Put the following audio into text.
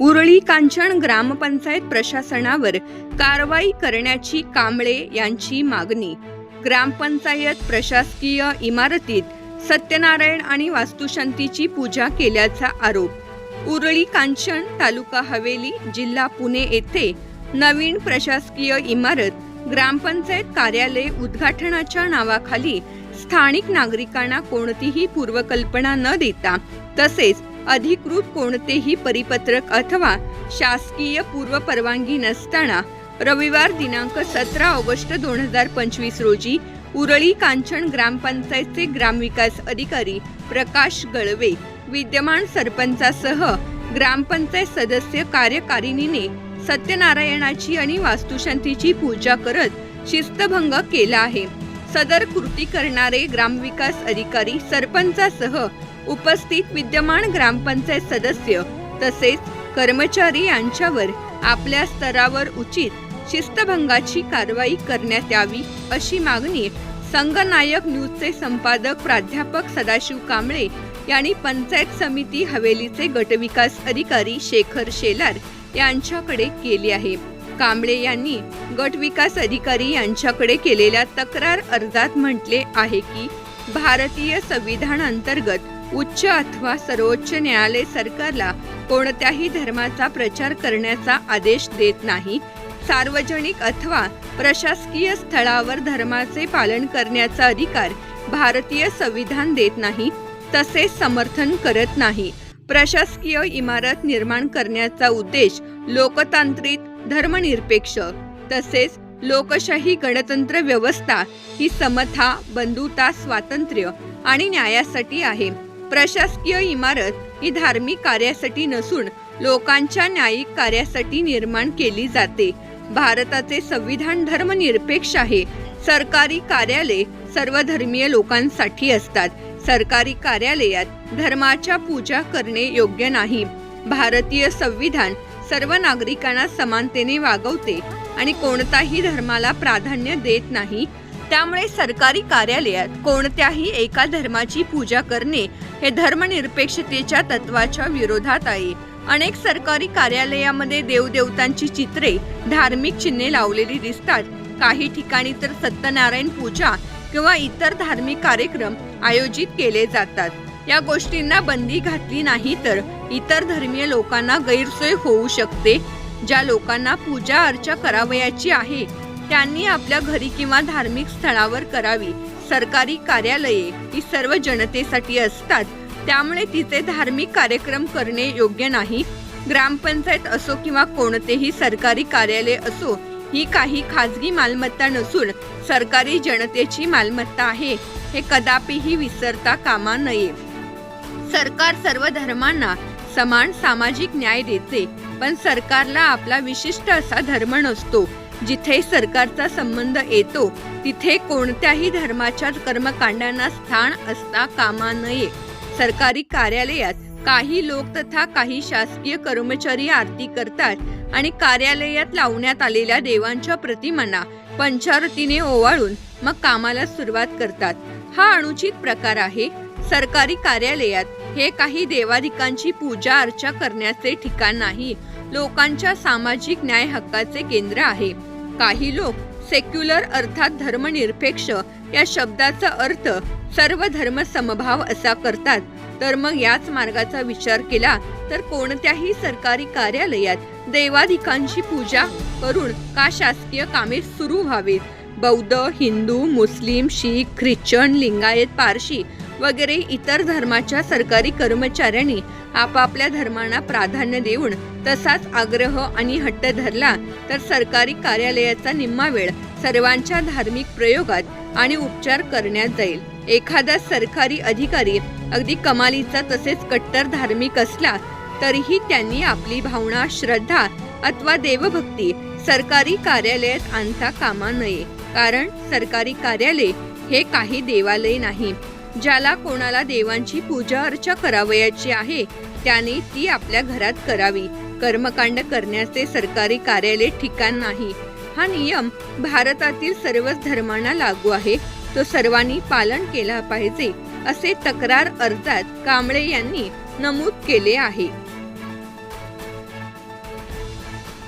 उरळी कांचन ग्रामपंचायत प्रशासनावर कारवाई करण्याची कांबळे यांची मागणी. ग्रामपंचायत प्रशासकीय इमारतीत सत्यनारायण आणि वास्तुशांतीची पूजा केल्याचा आरोप. उरळी कांचन तालुका हवेली जिल्हा पुणे येथे नवीन प्रशासकीय इमारत ग्रामपंचायत कार्यालय उद्घाटनाच्या नावाखाली स्थानिक नागरिकांना कोणतीही पूर्वकल्पना न देता तसेच अधिकृत कोणतेही परिपत्रक अथवा शासकीय पूर्व परवानगी नसताना रविवार दिनांक सतरा ऑगस्ट दोन हजार पंचवीस रोजी उरळी कांचन ग्रामपंचायतचे ग्रामविकास अधिकारी प्रकाश गळवे विद्यमान सरपंचासह ग्रामपंचायत सदस्य कार्यकारिणीने सत्यनारायणाची आणि वास्तुशांतीची पूजा करत शिस्तभंग केला आहे. सदर कृती करणारे ग्रामविकास अधिकारी सरपंचासह उपस्थित विद्यमान ग्रामपंचायत सदस्य तसेच कर्मचारी यांच्यावर आपल्या स्तरावर उचित शिस्तभंगाची कारवाई करण्यात यावी अशी मागणी संघनायक न्यूजचे संपादक प्राध्यापक सदाशिव कांबळे यांनी पंचायत समिती हवेलीचे गटविकास अधिकारी शेखर शेलार यांच्याकडे केली आहे. कांबळे यांनी गट विकास अधिकारी यांच्याकडे केलेल्या तक्रार अर्जात म्हटले आहे की भारतीय संविधान अंतर्गत उच्च अथवा सर्वोच्च न्यायालय सरकारला कोणत्याही धर्माचा प्रचार करण्याचा आदेश देत नाही. सार्वजनिक अथवा प्रशासकीय स्थळावर धर्माचे पालन करण्याचा अधिकार भारतीय संविधान देत नाही. तसेच समर्थन करत नाही. प्रशासकीय इमारत निर्माण करण्याचा उद्देश लोकतांत्रिक धर्मनिरपेक्ष तसेच लोकशाही गणतंत्र व्यवस्था ही समता बंधुता स्वातंत्र्य आणि न्यायासाठी आहे. प्रशासकीय इमारत ही धार्मिक कार्यासाठी नसून लोकांच्या न्यायिक कार्यासाठी निर्माण केली जाते. भारताचे संविधान धर्मनिरपेक्ष आहे. सरकारी कार्यालय सर्व धर्मीय लोकांसाठी असतात. सरकारी कार्यालयात धर्माच्या पूजा करणे योग्य नाही. भारतीय संविधान सर्व नागरिकांना समानतेने वागवते आणि कोणताही धर्माला प्राधान्य देत नाही. त्यामुळे सरकारी कार्यालयात कोणत्याही एका धर्माची पूजा करणे हे धर्मनिरपेक्षतेच्या तत्वाच्या विरोधात आहे. अनेक सरकारी कार्यालयामध्ये देवदेवतांची चित्रे धार्मिक चिन्हे लावलेली दिसतात. काही ठिकाणी तर सत्यनारायण पूजा किंवा इतर धार्मिक कार्यक्रम आयोजित केले जातात. या गोष्टींना बंदी घातली नाही तर इतर धर्मीय लोकांना गैरसोय होऊ शकते. ज्या लोकांना पूजा अर्चा करावयाची आहे त्यांनी आपल्या घरी किंवा धार्मिक स्थळावर करावी. सरकारी कार्यालये ही सर्व जनतेसाठी असतात. त्यामुळे तिचे धार्मिक कार्यक्रम करणे योग्य नाही. ग्रामपंचायत असो किंवा कोणतेही सरकारी कार्यालय असो ही काही खाजगी मालमत्ता नसून सरकारी जनतेची मालमत्ता आहे हे कदापिही विसरता कामा नये. सरकार सर्व धर्मांना समान सामाजिक न्याय देते पण सरकारला आपला विशिष्ट असा धर्म नसतो जिथे सरकारचा संबंध येतो तिथे कोणत्याही धर्माच्या कर्मकांडांना स्थान असता कामा नये. सरकारी कार्यालयात काही लोक तथा काही शासकीय कर्मचारी आरती करतात आणि कार्यालयात लावण्यात आलेल्या देवांच्या प्रतिमांना पंचारतीने ओवाळून मग कामाला सुरुवात करतात. हा अनुचित प्रकार आहे. सरकारी कार्यालयात हे काही देवाधिकांची पूजा अर्चा करण्याचे ठिकाण नाही. लोकांच्या सामाजिक न्याय हक्काचे केंद्र आहे. काही लोक सेक्युलर अर्थात धर्मनिरपेक्ष या शब्दाचा अर्थ सर्व धर्म समभाव असा करतात. तर मग याच मार्गाचा विचार केला तर कोणत्याही सरकारी कार्यालयात देवाधिकांची पूजा करून का शासकीय कामे सुरू व्हावीत? बौद्ध हिंदू मुस्लिम शीख ख्रिश्चन लिंगायत पारशी वगैरे इतर धर्माच्या सरकारी कर्मचाऱ्यांनी आपापल्या धर्मांना प्राधान्य देऊन तसाच आग्रह आणि हट्ट धरला तर सरकारी कार्यालयाचा निम्मा वेळ सर्वांच्या धार्मिक प्रयोगात आणि उपचार करण्यात जाईल. एखादा सरकारी अधिकारी अगदी कमालीचा तसेच कट्टर धार्मिक असला तरीही त्यांनी आपली भावना श्रद्धा अथवा देवभक्ती सरकारी कार्यालयात आणता कामा नये. कारण सरकारी कार्यालय हे काही देवालय नाही. ज्याला कोणाला देवांची पूजा अर्चा करावयाची आहे त्याने ती आपल्या घरात करावी. कर्मकांड करण्याचे सरकारी कार्यालय ठिकाण नाही. हा नियम भारतातील सर्वच धर्मांना लागू आहे. तो सर्वांनी पालन केला पाहिजे असे तक्रार अर्जात कांबळे यांनी नमूद केले आहे.